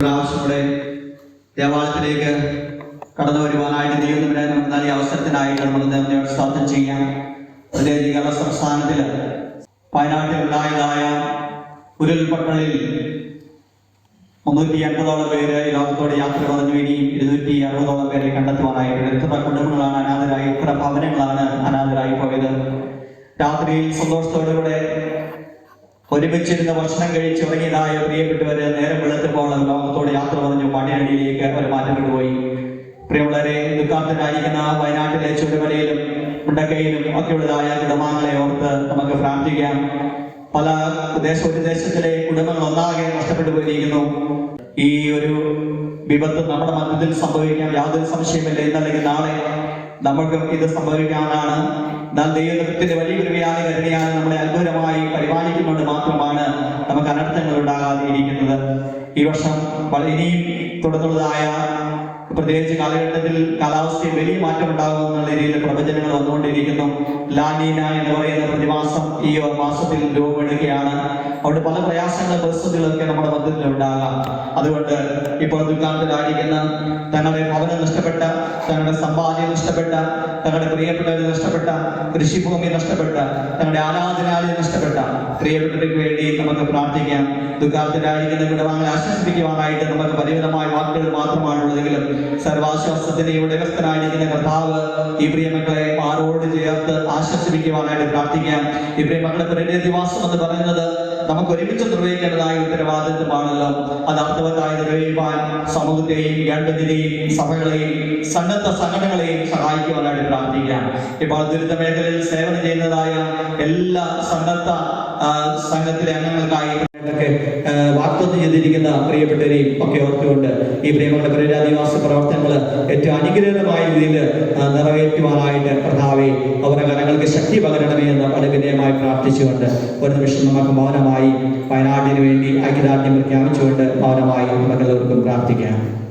പ്രാവശ്യം കൂടെ ദേവാലയത്തിലേക്ക് കടന്നു വരുവാനായിട്ട് ദൈവം വരാൻ നമുക്ക് നൽകിയ അവസരത്തിനായിട്ട് നമ്മൾ ദൈവത്തിനോട് സ്തോത്രം ചെയ്യാം. പ്രത്യേകിച്ച് കേരള സംസ്ഥാനത്തിൽ വയനാട്ടിൽ ഉണ്ടായതായ ഉരുൾപൊട്ടലിൽ മുന്നൂറ്റി എൺപതോളം പേര് ലോകത്തോട് യാത്ര പറഞ്ഞു. ഇനിയും ഇരുന്നൂറ്റി അറുപതോളം പേരെ കണ്ടെത്തുവാനായിട്ടുണ്ട്. എത്ര കുടുംബങ്ങളാണ് അനാഥരായി എത്ര ഭവനങ്ങളാണ് അനാഥരായി പോയത്? രാത്രിയിൽ സന്തോഷത്തോടുകൂടെ ഒരുമിച്ചിരുന്ന് ഭക്ഷണം കഴിച്ച് ഇറങ്ങിയതായ പ്രിയപ്പെട്ടവര് നേരം വെളുത്തപ്പോൾ ലോകത്തോട് യാത്ര പറഞ്ഞു പണിയടിയിലേക്ക് അവർ മാറ്റപ്പെട്ടു പോയി. പ്രിയമുള്ളവരെ ദുഃഖാന്തരായിരിക്കുന്ന വയനാട്ടിലെ ചുരുമലയിലും മുണ്ടക്കയിലും ഒക്കെയുള്ളതായ കുടുംബാംഗങ്ങളെ ഓർത്ത് നമുക്ക് പ്രാർത്ഥിക്കാം. പല ദേശ ദേശത്തിലെ കുടുംബങ്ങൾ ഒന്നാകെ നഷ്ടപ്പെട്ടു പോയിരിക്കുന്നു ഈ ഒരു വിപത്ത് നമ്മുടെ മധ്യത്തിൽ സംഭവിക്കാം. യാതൊരു സംശയമില്ല ഇന്നല്ലെങ്കിൽ നാളെ നമ്മൾക്കും ഇത് സംഭവിക്കാനാണ്. എന്നാൽ ദൈവത്തിന്റെ വലിയ വ്യാധി കരുണയാലും നമ്മളെ അത്ഭുതമായി പരിപാലിക്കുന്നുണ്ട് മാത്രമാണ് നമുക്ക് അനർത്ഥങ്ങൾ ഉണ്ടാകാതെ ഇരിക്കുന്നത് ഈ വർഷം ഇനിയും തുടർന്നുള്ളതായ പ്രത്യേകിച്ച് കാലഘട്ടത്തിൽ കാലാവസ്ഥയിൽ വലിയ മാറ്റം ഉണ്ടാകും എന്നുള്ള രീതിയിൽ പ്രവചനങ്ങൾ വന്നുകൊണ്ടിരിക്കുന്നു. ലാനീന എന്ന് പറയുന്ന പ്രതിമാസം ഈ മാസത്തിൽ രൂപമെടുക്കുകയാണ് അവിടെ പല പ്രയാസങ്ങളും പ്രതിസന്ധികളൊക്കെ നമ്മുടെ മധ്യത്തിൽ ഉണ്ടാകാം. അതുകൊണ്ട് ഇപ്പോൾ ദുഃഖാന്തരായിരിക്കുന്ന തങ്ങളുടെ ഭവനം നഷ്ടപ്പെട്ട തങ്ങളുടെ സമ്പാദ്യം നഷ്ടപ്പെട്ട തങ്ങളുടെ പ്രിയപ്പെട്ടവരെ നഷ്ടപ്പെട്ട കൃഷിഭൂമി നഷ്ടപ്പെട്ട തങ്ങളുടെ ആരാധനാലയം നഷ്ടപ്പെട്ട പ്രിയപ്പെട്ടവർക്ക് വേണ്ടി നമുക്ക് പ്രാർത്ഥിക്കാം. ദുഃഖാന്തരായിരിക്കുന്ന കുടുംബങ്ങളെ ആശ്വസിപ്പിക്കുവാനായിട്ട് നമുക്ക് പരിമിതമായ വാക്കുകൾ മാത്രമാണുള്ളതെങ്കിലും സർവാശ്വാസത്തിന്റെ ഉടമസ്ഥനായിരിക്കുന്ന കർത്താവ് ഈ പ്രിയമക്കളെ ആരോട് ചേർത്ത് ആശ്വസിപ്പിക്കുവാനായിട്ട് പ്രാർത്ഥിക്കാം. ഈ പ്രിയമക്കളുടെ പരിണിതിവാസം എന്ന് പറയുന്നത് നമുക്ക് ഒരുമിച്ച് നിർവഹിക്കേണ്ടതായ ഉത്തരവാദിത്വമാണല്ലോ. അത് അർത്ഥവത്തായി നിർവഹിക്കുവാൻ സമൂഹത്തെയും ഗവൺമെന്റിനെയും സഭകളെയും സന്നദ്ധ സംഘടനകളെയും സഹായിക്കുവാനായിട്ട് പ്രാർത്ഥിക്കാം. ഇപ്പോൾ ദുരിത മേഖലയിൽ സേവനം ചെയ്യുന്നതായ എല്ലാ സന്നദ്ധ സംഘത്തിലെ അംഗങ്ങൾക്കായി ഒക്കെ വാഗ്ദത്തം ചെയ്തിരിക്കുന്ന പ്രിയപ്പെട്ടവരെയും ഒക്കെ ഓർത്തുകൊണ്ട് ഈ പ്രിയങ്ങളുടെ പുനരാധിവാസ പ്രവർത്തനങ്ങൾ ഏറ്റവും അനുഗ്രഹമായ രീതിയിൽ നിറവേറ്റുവാനായിട്ട് കർത്താവെ അവരുടെ കരങ്ങൾക്ക് ശക്തി പകരണമേ എന്ന് അനുഗ്രഹമായി പ്രാർത്ഥിച്ചുകൊണ്ട് ഒരു നിമിഷം നമുക്ക് മൗനമായി വയനാടിന് വേണ്ടി ഐക്യദാർഢ്യം പ്രഖ്യാപിച്ചുകൊണ്ട് മൗനമായി നമുക്കെല്ലാവർക്കും പ്രാർത്ഥിക്കാം.